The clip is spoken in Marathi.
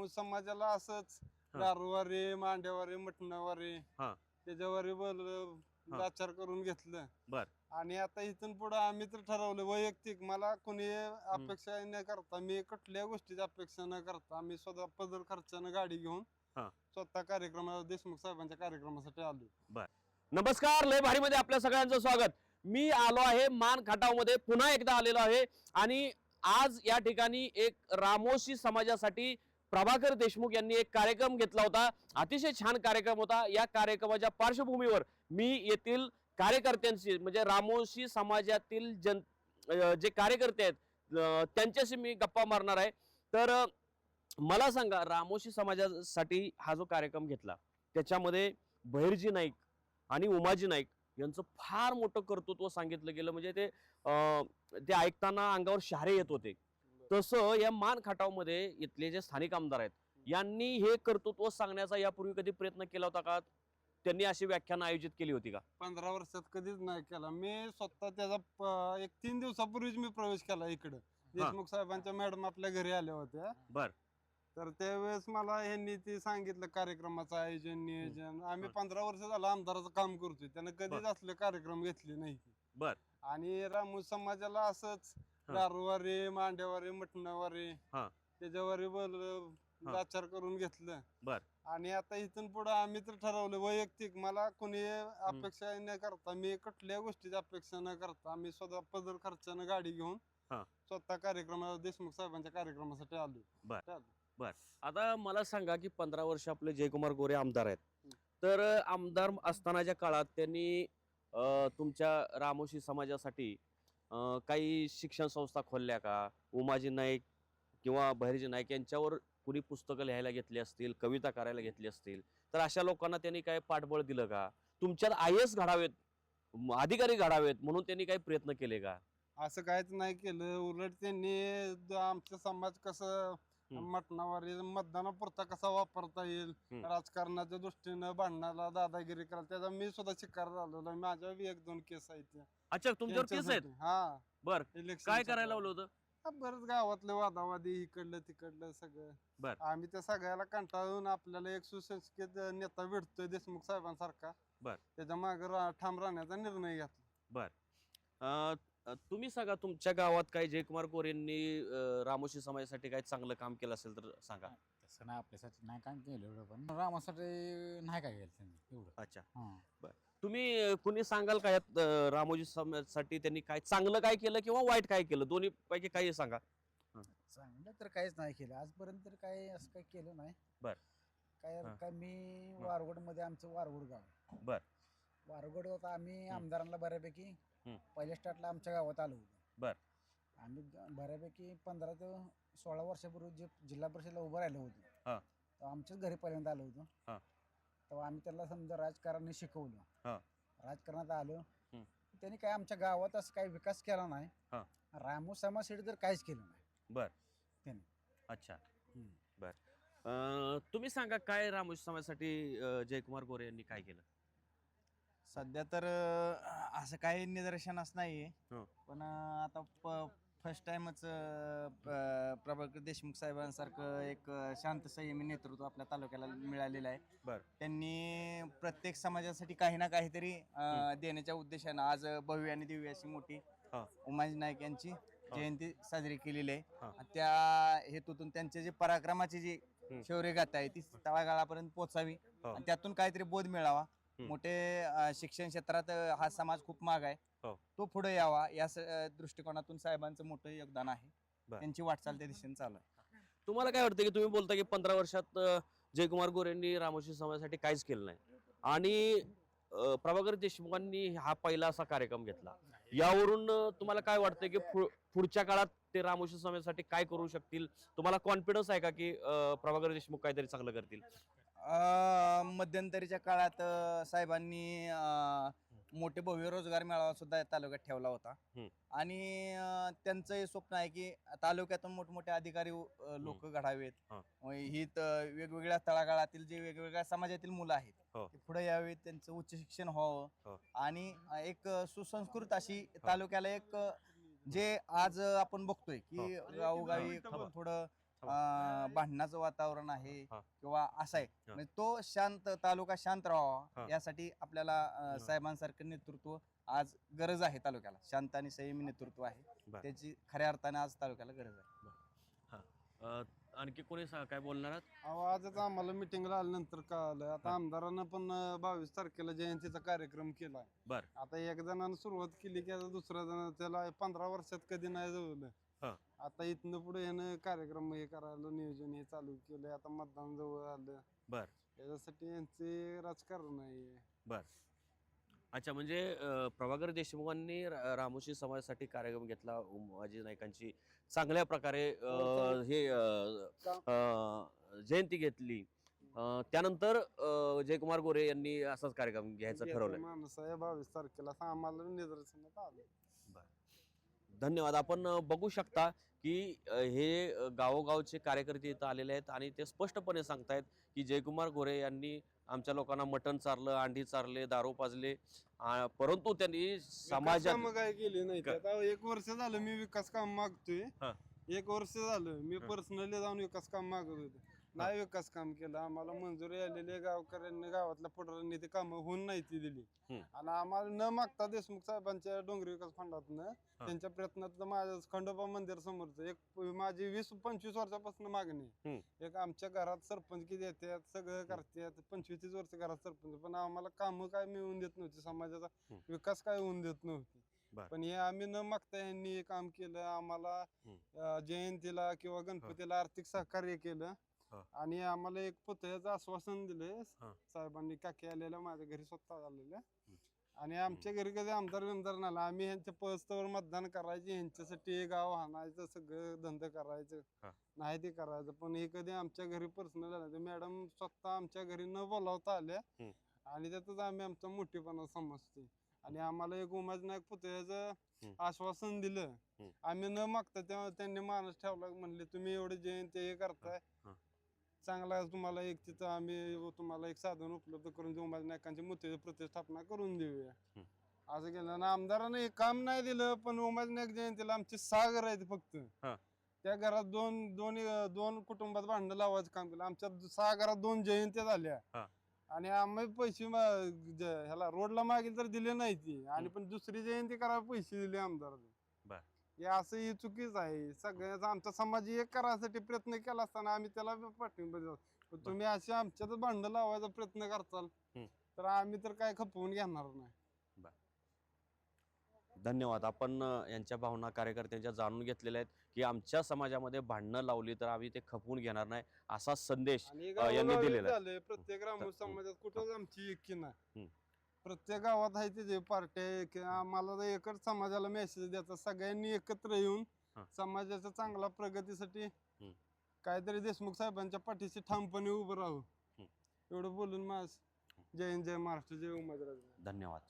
रामू समाजाला असंच दारूवारी मांड्यावारी मटणावारी हा. त्याच्यावारी बोल लाचार करून घेतलं. बर. आणि आता इथून पुढे आम्ही तर ठरवलं वैयक्तिक मला कोणी अपेक्षा न करता मी कुठल्या गोष्टीची अपेक्षा न करता मी स्वतः पदर खर्चानं गाडी घेऊन स्वतः कार्यक्रमाला देशमुख साहेबांच्या कार्यक्रमासाठी आलो. नमस्कार लय भारी मध्ये आपल्या सगळ्यांचं स्वागत. मी आलो आहे मान खटावमध्ये पुन्हा एकदा आलेलो आहे. आणि आज या ठिकाणी एक रामोशी समाजासाठी प्रभाकर देशमुख यांनी एक कार्यक्रम घेतला होता. अतिशय छान कार्यक्रम होता. या कार्यक्रमाच्या पार्श्वभूमीवर मी येथील कार्यकर्त्यांशी म्हणजे रामोशी समाजातील जन जे कार्यकर्ते आहेत त्यांच्याशी मी गप्पा मारणार आहे. तर मला सांगा रामोशी समाजासाठी हा जो कार्यक्रम घेतला त्याच्यामध्ये बहिरजी नाईक आणि उमाजी नाईक यांचं फार मोठं कर्तृत्व सांगितलं गेलं. म्हणजे ते अं, ते ऐकताना अंगावर शहारे येत होते. तसं या मान खटावमध्ये इथले जे स्थानिक आमदार आहेत यांनी हे कर्तृत्व सांगण्याचा यापूर्वी कधी प्रयत्न केला होता का? त्यांनी अशी व्याख्यानं आयोजित केली होती का? पंधरा वर्षात कधीच नाही केला. मी स्वतः त्याचा प- एक तीन दिवसापूर्वीच मी प्रवेश केला इकडं. देशमुख साहेबांच्या मॅडम आपल्या घरी आल्या होत्या. बर. तर त्यावेळेस मला यांनी ते सांगितलं कार्यक्रमाचं आयोजन नियोजन. आम्ही पंधरा वर्ष झालं आमदाराचं काम करतोय. त्यानं कधीच असले कार्यक्रम घेतले नाही. बर. आणि रामू समाजाला असंच. दारूवारी मांड्यावारी मटणावारी हा. त्याच्यावारी बोल लाचार करून घेतलं. बर. आणि आता इथून पुढे आम्ही तर ठरवलं वैयक्तिक मला कोणी अपेक्षा न करता मी कुठल्या गोष्टीची अपेक्षा न करता मी स्वतः पदर खर्चानं गाडी घेऊन हा. स्वतः कार्यक्रमाला देशमुख साहेबांच्या कार्यक्रमासाठी आलो. बर. आता मला सांगा की पंधरा वर्ष आपले जयकुमार गोरे आमदार आहेत. तर आमदार असतानाच्या काळात त्यांनी तुमच्या रामोशी समाजासाठी काही शिक्षण संस्था खोलल्या का? उमाजी नाईक किंवा बहिर्जी नाईक यांच्यावर कुणी पुस्तकं लिहायला घेतली असतील कविता करायला घेतली असतील? तर अशा लोकांना त्यांनी काय पाठबळ दिलं का? तुमच्यात आय एस घडावेत अधिकारी घडावेत म्हणून त्यांनी काही प्रयत्न केले का? असं काहीच नाही केलं. उलट त्यांनी आमचं समाज कसं मटणावारी मतदानापुरता कसा वापरता येईल. राजकारणाच्या दृष्टीनं भांडणाला दादागिरी करायला त्याचा मी सुद्धा शिकार झालेलो. माझ्या एक दोन केस आहेत. अच्छा तुमच्यावर केस आहेत. हा. बर. इलेक्शन काय करायला लावलं होतं? बरंच गावातले वादावादी इकडलं तिकडलं सगळं. बर. आम्ही त्या सगळ्याला कंटाळून आपल्याला एक सुसंस्कृत नेता भेटतोय देशमुख साहेबांसारखा. बर. त्याच्यामागे ठाम राहण्याचा निर्णय घेतला. बर. तुम्ही सांगा तुमच्या गावात काही जयकुमार गोरेंनी रामोशी समाजासाठी काही चांगलं काम केलं असेल तर सांगा. तसं नाही आपल्यासाठी नाही काम केलं एवढं पण रामासाठी नाही काय केलं त्यांनी एवढं. अच्छा. हां. बर. तुम्ही कुणी सांगाल का यात अं, रामोजी समाजासाठी त्यांनी काय चांगलं काय केलं किंवा वाईट काय केलं? दोन्ही पैकी काही सांगा. चांगलं तर काहीच नाही केलं. आजपर्यंत तर काही असं काही केलं नाही. बर. काय हां. काय मी वारगडमध्ये आमचं वारगड गाव बर. वारगड होता आम्ही आमदारांना बऱ्यापैकी हं. पहिल्या स्टार्टला आमच्या गावात आलो होतो. बर. आम्ही ग- बऱ्यापैकी पंधरा ते सोळा वर्षापूर्वी जे जिल्हा परिषदला उभं राहिलो होतो हां. तेव्हा आमच्याच घरी पहिल्यांदा आलो होतो. हां. तेव्हा आम्ही त्याला समजा राजकारणी शिकवलं. हां. राजकारणात आलो. त्यांनी काय आमच्या गावात असं काही विकास केला नाही. हां. रामू समाजसाठी तर काहीच केलं नाही. बर. त्यांनी. अच्छा. बर. अं, तुम्ही सांगा काय रामोशी समाजासाठी अं, जयकुमार गोरे यांनी काय केलं? सध्या तर अं, असं काही निदर्शनास नाही आहे हं. पण अं, आता फर्स्ट टाइमच प्रभाकर देशमुख साहेबांसारखं एक अं, शांत संयमी नेतृत्व आपल्या तालुक्याला मिळालेलं आहे बर त्यांनी प्रत्येक समाजासाठी काही ना काहीतरी अं, देण्याच्या उद्देशानं आज भव्य आणि दिव्य अशी मोठी हा उमाजी नाईक यांची जयंती साजरी केलेली आहे हा. आणि त्या हेतूतून त्यांचे जे पराक्रमाची जी हं. शौर्यगाथा आहे ती तळागाळापर्यंत पोहोचावी हो. आणि त्यातून काहीतरी बोध मिळावा. मोठे शिक्षण क्षेत्रात हा समाज खूप माग आहे. हो. तो पुढे यावा या दृष्टिकोनातून साहेबांचं मोठं योगदान आहे. त्यांची वाटचाल त्या दिशेने चालू आहे. तुम्हाला काय वाटतं की तुम्ही बोलता की पंधरा वर्षात जयकुमार गोरेंनी रामोशी समाजासाठी काहीच केलं नाही? आणि प्रभाकर देशमुखांनी हा पहिला असा कार्यक्रम घेतला. यावरून तुम्हाला काय वाटतं की पुढच्या काळात ते रामोशी समाजासाठी काय करू शकतील? तुम्हाला कॉन्फिडन्स आहे का की प्रभाकर देशमुख काहीतरी चांगलं करतील? अ, मध्यंतरीच्या काळात अ, साहेबांनी अ, मोठे भव्य रोजगार मेळावा सुद्धा या तालुक्यात ठेवला होता हं. आणि अ, त्यांचं हे स्वप्न आहे की तालुक्यातून मोठमोठे अधिकारी लोक घडावेत हा. ही त- वेगवेगळ्या तळागाळातील जे वेगवेगळ्या समाजातील मुलं आहेत हो. ते पुढे यावेत त्यांचं उच्च शिक्षण व्हावं हो. आणि अ, एक सुसंस्कृत अशी तालुक्याला एक अ, जे आज अ, आपण बघतोय की हो. गावोगावी थोडं भांडणाचं वातावरण आहे हा. किंवा असं आहे हा. म्हणजे तो शांत तालुका शांत हा. राहावा यासाठी आपल्याला हा. साहेबांसारखं नेतृत्व आज गरज आहे तालुक्याला शांत आणि संयमी नेतृत्व आहे. त्याची खऱ्या अर्थाने आज तालुक्याला गरज आहे आणखी कोणी सा- काय बोलणार आजच आम्हाला मिटिंगला आल्यानंतर कळालं आता हा. आमदारानं पण बावीस तारखेला जयंतीचा कार्यक्रम केलाय बर. आता एक जणानं सुरुवात केली की आता दुसऱ्या जण त्याला पंधरा वर्षात कधी नाही हा. आता इथनं पुढे यानं कार्यक्रम हे करायला नियोजन हे चालू केलंय. आता मतदान जवळ आलं. बर. याच्यासाठी यांचे राजकारण आहे. अच्छा म्हणजे अ, प्रभाकर देशमुखांनी रा- रामोशी समाजासाठी कार्यक्रम घेतला. उमाजी नाईकांची चांगल्या प्रकारे अ, हो, हे. अ, अ, जयंती घेतली. अ, त्यानंतर अ, जयकुमार गोरे यांनी असाच कार्यक्रम घ्यायचं ठरवलं माणूस आहे बावीस तारखेला असं आम्हाला निदर्शनात आलं. धन्यवाद. आपण बघू शकता की हे गावोगावचे कार्यकर्ते इथं आलेले आहेत आणि ते स्पष्टपणे सांगतायत की जयकुमार गोरे यांनी आमच्या लोकांना मटण चारलं अंडी चारले दारू पाजले परंतु त्यांनी समाजात काय केली नाही का- आता एक वर्ष झालं मी विकास काम मागतोय. हा. एक वर्ष झालं मी. पर्सनली जाऊन विकास काम मागत होते. नाही विकास काम केलं आम्हाला मंजुरी आलेली गावकऱ्यांनी गावातल्या पुढाऱ्यांनी ते कामं होऊन नाही ती दिली. आणि आम्हाला न मागता देशमुख साहेबांच्या डोंगरी विकास फंडातनं त्यांच्या प्रयत्नात माझ्या खंडोबा मंदिर समोरचं एक माझी वीस पंचवीस वर्षापासून मागणी आहे. एक आमच्या घरात सरपंच किती येतात सगळं करतात पंचवीस तीस वर्ष घरात सरपंच पण आम्हाला कामं काय मिळवून देत नव्हती समाजाचा हम्म. विकास काय होऊन देत नव्हती बर. पण हे आम्ही न मागता यांनी हे काम केलं आम्हाला हम्म. अं, जयंतीला किंवा गणपतीला आर्थिक सहकार्य केलं हा. आणि आम्हाला एक पुतळ्याचं आश्वासन दिले हा. साहेबांनी काकी आलेल्या माझ्या घरी स्वतः आलेल्या आणि आमच्या घरी कधी आमदार बिमदार नाही आला. आम्ही ह्यांच्या पस्तवर मतदान करायचे ह्यांच्यासाठी हे गाव हाणायचं सगळं धंदा करायचं हा. नाही ते करायचं पण हे कधी आमच्या घरी पर्सनल आलं मॅडम स्वतः आमच्या घरी न बोलावता आल्या हम्म. आणि त्यातच आम्ही आमचा मोठेपणा समजते आणि आम्हाला एक उमाज नाईक पुतळ्याचं हम्म. आश्वासन दिलं हम्म. आम्ही न मागता तेव्हा त्यांनी माणूस ठेवला म्हणले तुम्ही एवढे जयंती हे करताय हा. चांगला तुम्हाला एक तिथं आम्ही तुम्हाला एक साधन उपलब्ध करून देऊ उमाज नायकांची मूर्तीची प्रतिष्ठापना करून देऊया. असं केलं आणि आमदारानं काम नाही दिलं पण उमाज नाईक जयंतीला आमची सहा घर आहेत फक्त हा. त्या घरात दोन दोन दोन कुटुंबात भांडण लावायचं काम केलं आमच्या सहा घरात दोन जयंत्या झाल्या. आणि आम्ही पैसे ह्याला रोडला मागेल तर दिले नाही ती आणि पण दुसरी जयंती करायला पैसे दिले आमदाराने. हे असं ही चुकीच आहे. सगळ्याचा आमचा समाज एक करायसाठी प्रयत्न केला असताना आम्ही त्याला पाठिंबा देतो पण तुम्ही असे आमच्यात भांडण लावायचा प्रयत्न करताल. तर आम्ही तर काय खपवून घेणार नाही. धन्यवाद. आपण यांच्या भावना कार्यकर्त्यांच्या जाणून घेतलेल्या आहेत की आमच्या समाजामध्ये भांडणं लावली तर आम्ही ते खपवून घेणार नाही असा संदेश यांनी दिलेलं प्रत्येक. समाजात कुठंच आमची एकी नाही. प्रत्येक गावात आहे ते पार्ट्या की आम्हाला तर एकच समाजाला मेसेज द्यायचा सगळ्यांनी एकत्र येऊन हा. समाजाच्या चांगल्या प्रगतीसाठी हम्म. काहीतरी देशमुख साहेबांच्या पाठीशी ठामपणे उभं राहू एवढं बोलून माझ. जय हिंद, जय महाराष्ट्र जय उमाजराज धन्यवाद.